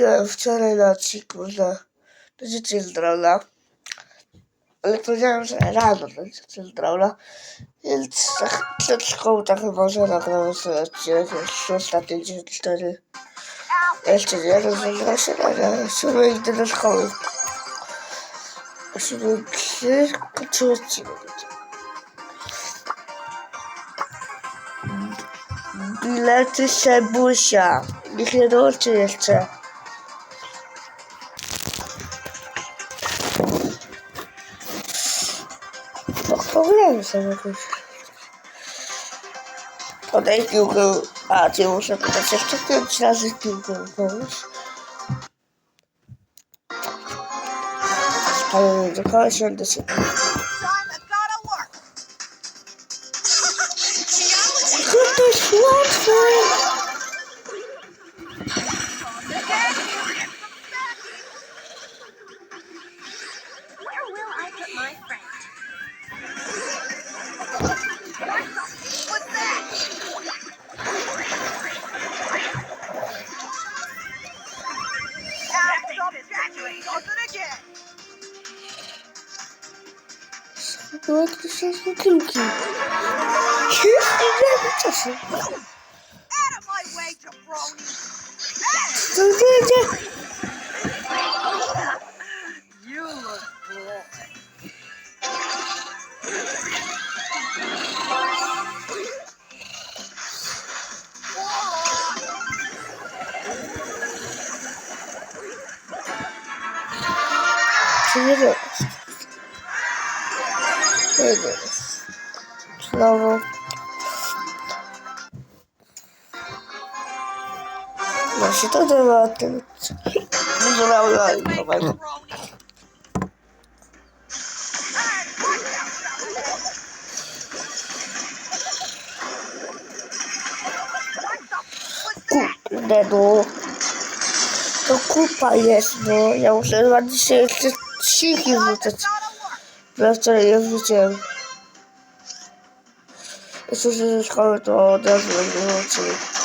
mówiłem wczoraj na odcinku, że będziecie z. Ale powiedziałem, że rano będziecie z. Więc tak przed szkołą tak może nagrałem sobie odcinek. Jest 6.54. Jeszcze nie rozegrał się, ale siódmy idę do szkoły. O siódmej trzy kończył odcinek. Bilety Sebusia. Niech nie dołączy jeszcze. Sobie jakoś. Podaj piłkę. A, ty muszę podać jeszcze pięć razy piłkę komuś. Spalę do kogoś, do siebie. Out of my way, jabroni! you look broken. Three of those. It is. Level się to. Może na uwagi, Jabroni. Kurde no. To kupa jest, no. Ja muszę chyba dzisiaj jeszcze siki wrzucać. Ja wczoraj je wrzuciłem. Jeśli ze szkoły, to od razu będę wrzucił.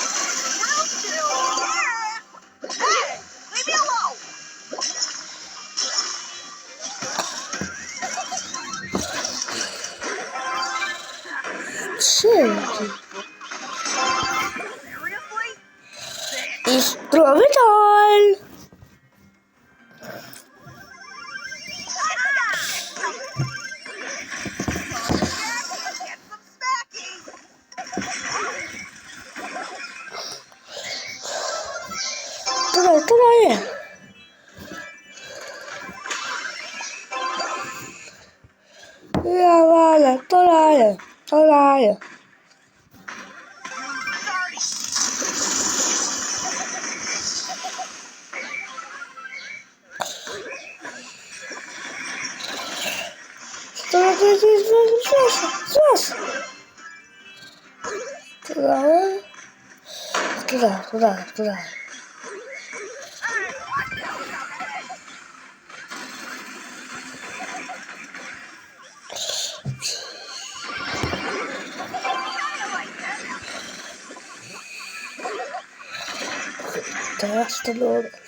çıktılar. Dayastırlı oldu.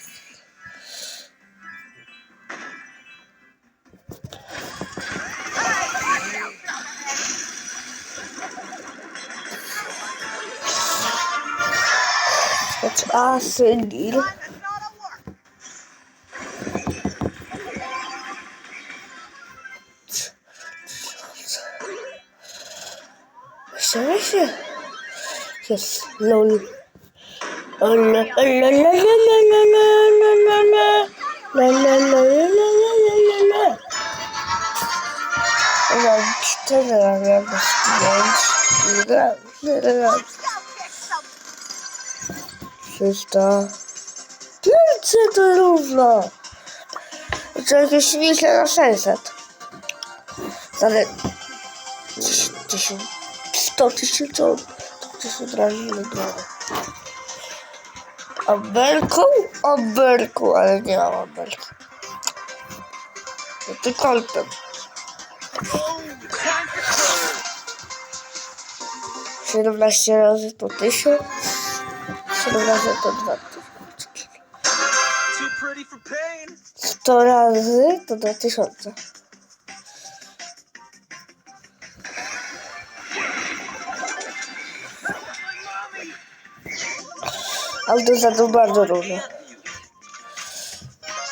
Gotta work. Jeszcze się. Jest lol. La la la la la la la la la la. La la la la la la la la la. Mam cztery razy pięć. I 300. Pięćset to równo. I to jakieś liczę na 600. Ale 1000, 100 tysięcy to też od razu wygrałem. Aberką? Aberką, ale nie mam aberki. No to kolpem. Siedemnaście razy po tysiąc. Siedem razy to dwa tysiące. pretty for pain. 100 razy to 2000. Mommy! Ale to za to bardzo dużo.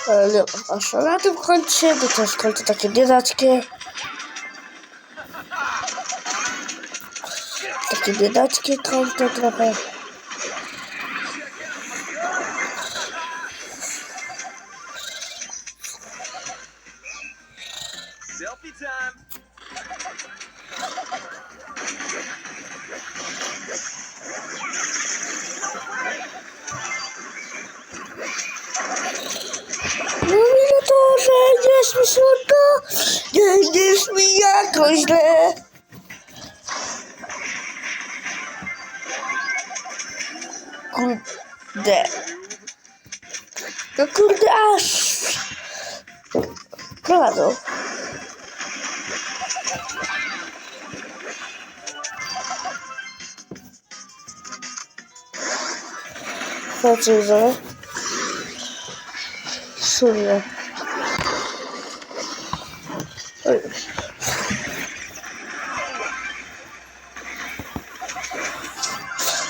Ale aż na tym kończy, bo to jest końce takie biedackie. Takie biedackie konto trochę. Time. No mi na to, że jest mi nie jest mi jakoś źle. Kurde. No kurde, aż. Prowadzą. Kalça üzere. Şuraya.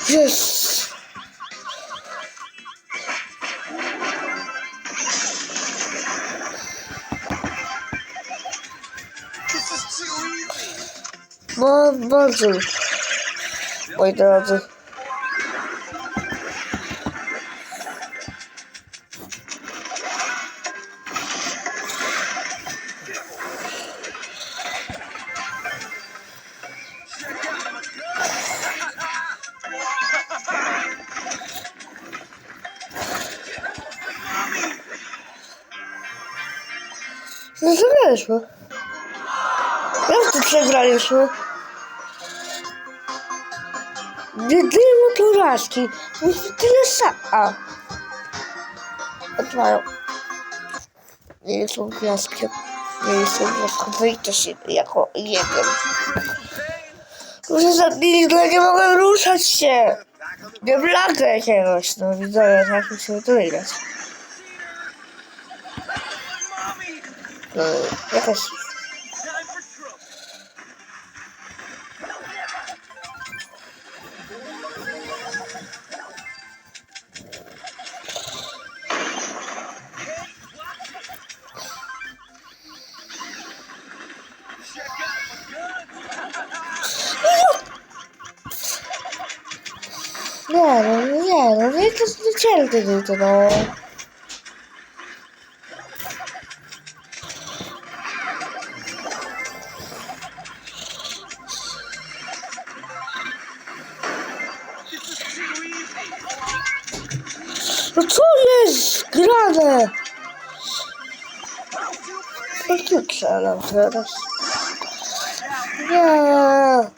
Yes. Bazı bazı oydan adı. No. No zagraliśmy. Jak tu przegraliśmy? Jedyne motorażki. Jest tyle sama. Otwają. Nie są gwiazdkiem. Nie są gwiazdkiem. Wyjdę się jako jeden. Muszę zabili, ale nie mogę ruszać się. Nie blaka jakiegoś. No widzowie, tak mi się to widać. No, jakaś... Time for trouble. Check out my guns. Nie no, nie no, nie to nie cierpię to no. No tu strzelam teraz. Nie.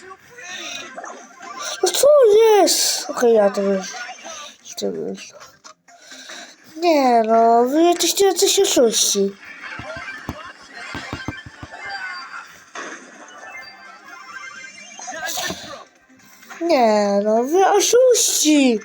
Too pretty. No co jest? Okej, ja to już. To już. Nie no, wy jesteście jacyś oszuści. Nie no, wy oszuści.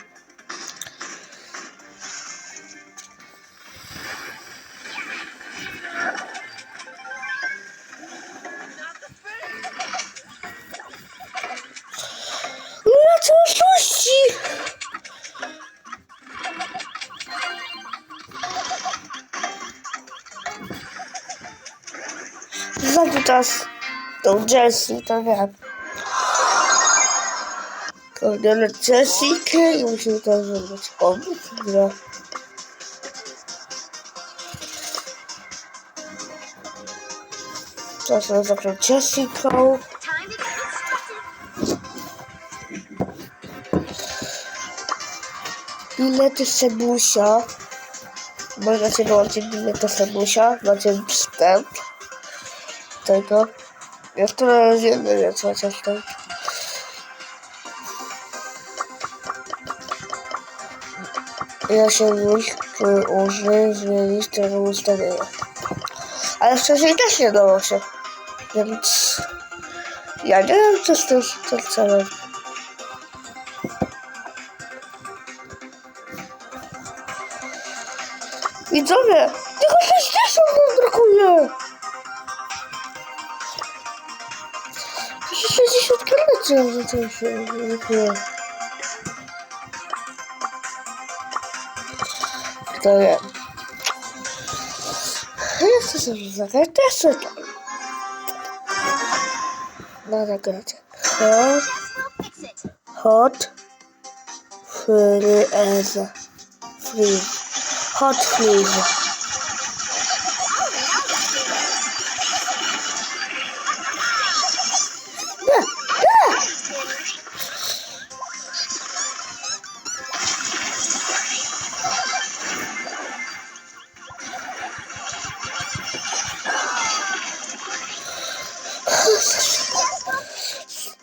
Teraz tą Jessie, to wiem. Kognę Jessikę i musimy to zrobić. O, dobra. Teraz mam zacząć Jessiką. Bilety Sebusia. Możecie dołączyć bilety Sebusia. Macie wstęp. Tego. Ja to nie wiem, co chociaż tam. Ja się użyję zmienić tego ustawienia. Ale wcześniej też nie dało się. Więc ja nie wiem co z tym celem. Widzowie, tylko 60 nam brakuje! 60 km za tym się brakuje. To wiem. Ja chcę sobie zagrać też to. Na nagracie. Hot, Fix it. hot, freeze, freeze, hot freeze.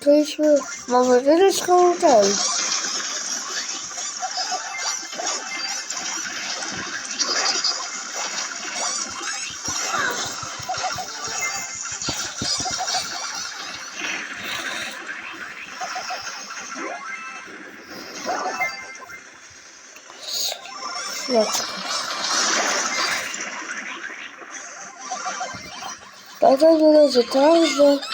Stoiliśmy, mamy wyryczką ten. Chwileczkę. Dlatego będzie tak, że... Fiu,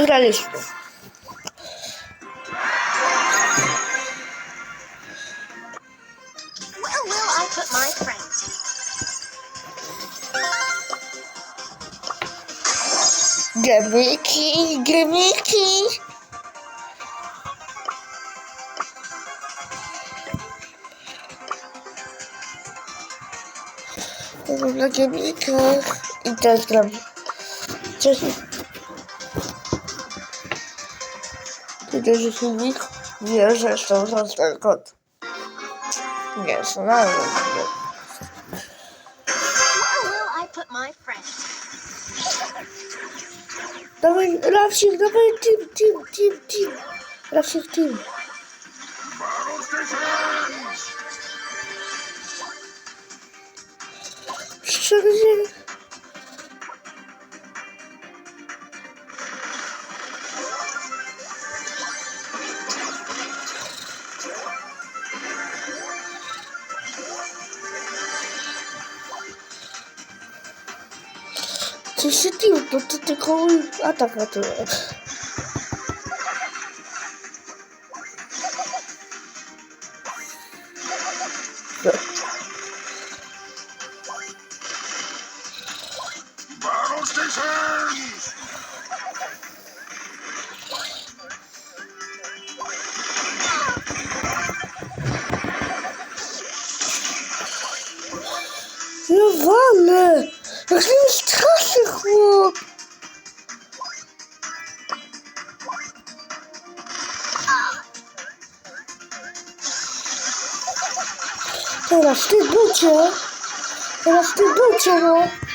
Wygraliśmy. Where will I put my friend? Gemiki, gemiki. Gram na gemikach i też gram. Wcześniej. Kiedy filmik wie, że są za kod. Nie, my friend? Dawaj, Rafsik, dawaj, team, team, team, team. Rafsik, team. Szczerze. Się team, to ty tylko atak ratuje. No. Acabou.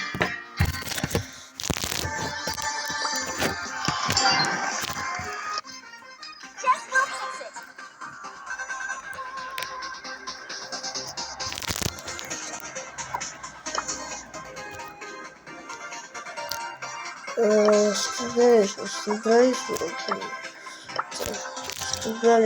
Estudei, estudei, estudei. Estudei,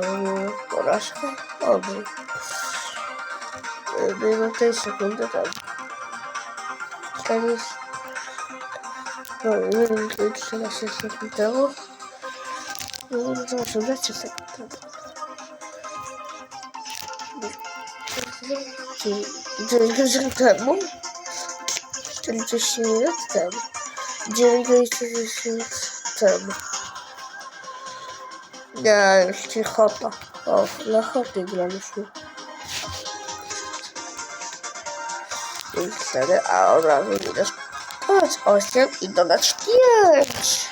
była porażka? Oby. Było tej sekundy tam. Koniec. No, nie wiem, to 13 sekund temu. No, to 18 sekund temu. Czyli 9 godzin temu. Czyli 10 minut temu. 9 godzin temu. Ja już ci hopa. O, na hopie graliśmy. I wtedy, a od razu widać dodać 8 i dodać 5.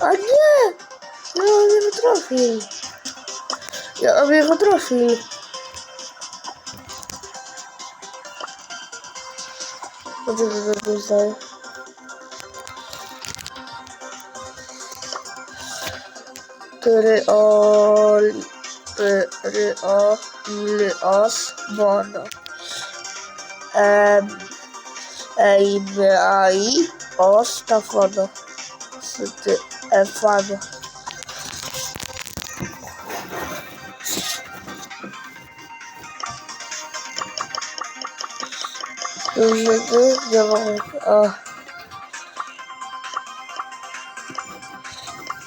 A nie! Mam jego trofil. Ja mam jego trofil. Poczekaj, co to zdaje. Kryol, Pryolios Bono. Eimai Ostafono. Stefano. Dużyny nie mamy.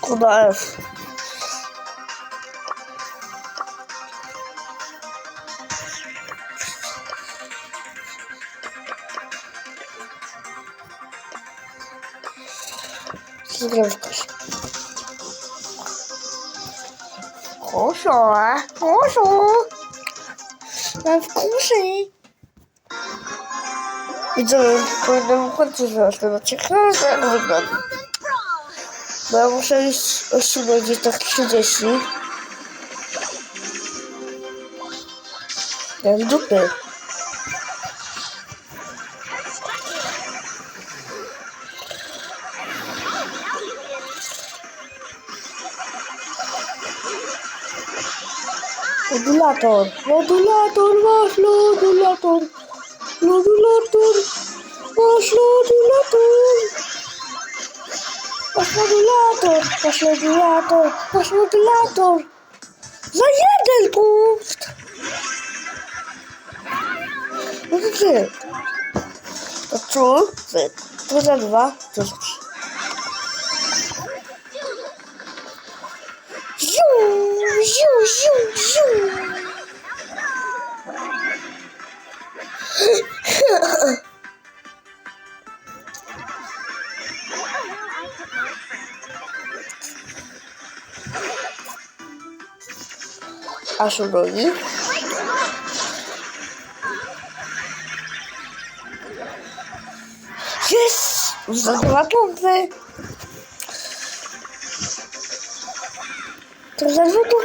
Kuba F. Zgrywkaś. Koszo, koszo. Mam wkusy. Widzę, powinnam końcu zaraz ten odcinek, ale tak wygląda. Bo ja muszę iść osiągnąć gdzieś tak 30. Jak dupy. Modulator, modulator, masz modulator, modulator, masz modulator. Masz modulator, masz modulator, masz modulator. Za jeden punkt. No to ty. To ty. Tu za dwa, tu za trzy. Asher Brody. Yes Ça va tomber Ça va tomber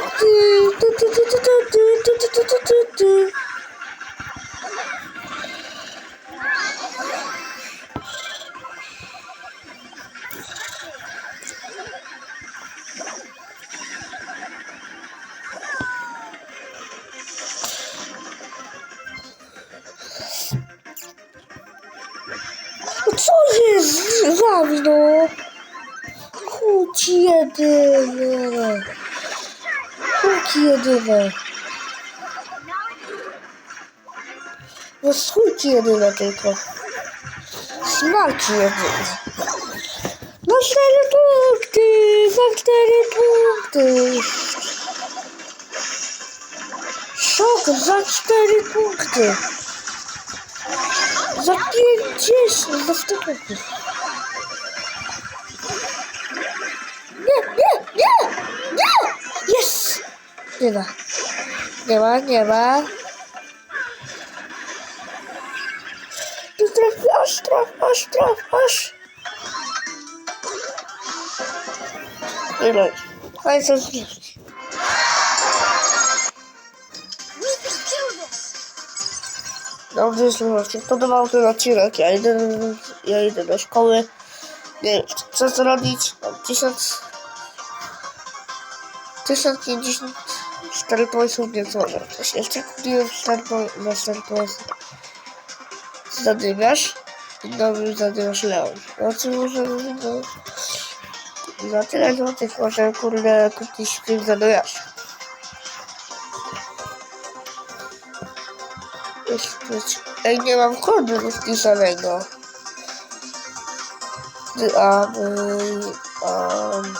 Co jest za mną? Chodź jedyne. Chodź jedyne. No chodź jedyne tylko. Smak jedyne. No cztery punkty, za cztery punkty. Szok za cztery punkty. Gideceğiz. Lafta topuz. Yes. Devam. Devam devam. Штраф, штраф, штраф, штраф. Hayır, hayır, hayır, hayır, hayır, hayır, hayır Dobrze, słuchajcie, podobał ten odcinek. Ja idę, ja idę do szkoły. Nie wiem, co zrobić. Mam 1000... 1050 startpointsów, więc może coś jeszcze kupiłem na startpoints. Zadymiarz i nowy zadymiarz Leon. No co może, no... Za tyle złotych może, kurde, kupić zadymiarz. Jeszcze- Ej, nie mam kodu wpisanego. D- A, y, um,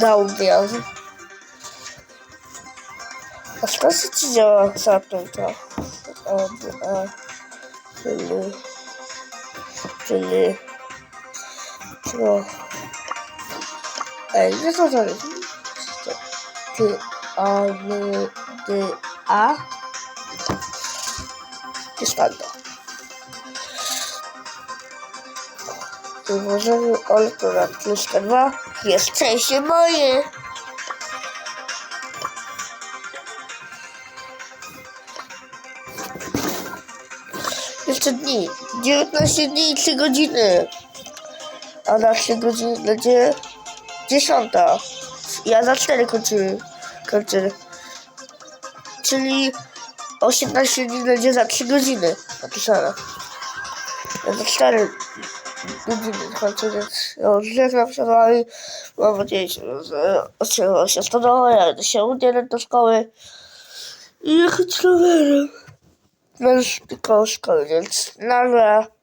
Downbian. A w klasy ci działa zapięta. D- a, czyli, czyli, no. Ej, nie to to jest. Ty, a, my, a. Jest panda. I możemy Olko na kluczka 2. Jest szczęście moje! Jeszcze dni. 19 dni i 3 godziny. A na 3 godziny będzie 10. Ja za 4 kończymy. kończymy. Czyli 18 dni będzie za 3 godziny napisane. Za 4 godziny kończę, więc no, się z wami. Mam nadzieję, że odciągnęło się stodołę, ja się udzielać do szkoły i jechać rowerem. No już tylko szkoły, więc na razie.